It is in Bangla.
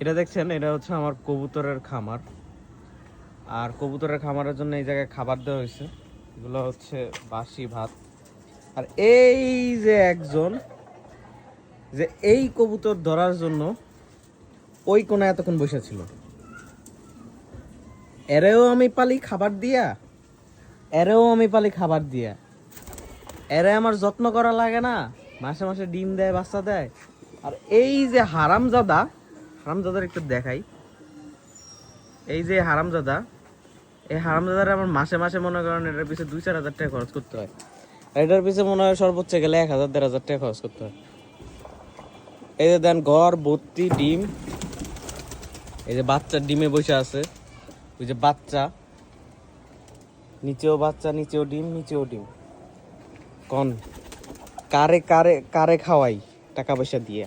এটা দেখছেন, এটা হচ্ছে আমার কবুতরের খামার। আর কবুতরের খামারের জন্য এই জায়গায় খাবার দেওয়া হয়েছে। এগুলো হচ্ছে বাসি ভাত। আর এই যে একজন, যে এই কবুতর ধরার জন্য ওই কোনায় এতক্ষণ বসে ছিল। এরেও আমি পালি খাবার দিয়া, এরেও আমি পালি খাবার দিয়া। এরে আমার যত্ন করা লাগে না, মাসে মাসে ডিম দেয়, বাচ্চা দেয়। আর এই যে হারামজাদা হারামজাদার একটু দেখাই। এই যে হারামজাদা, এই হারামজাদার আমার মাসে মাসে মনে করেন এটার পিছনে দুই চার হাজার টাকা খরচ করতে হয়। আর এটার পিছনে মনে হয় সর্বোচ্চ গেলে এক হাজার, দেড় হাজার টাকা খরচ করতে হয়। এই যে দেন ঘর ভর্তি ডিম। এই যে বাচ্চা ডিমে বসে আছে। ওই যে বাচ্চা। নিচেও বাচ্চা, নিচেও ডিম নিচেও ডিম। কন, কারে কারে কারে খাওয়াই টাকা পয়সা দিয়ে।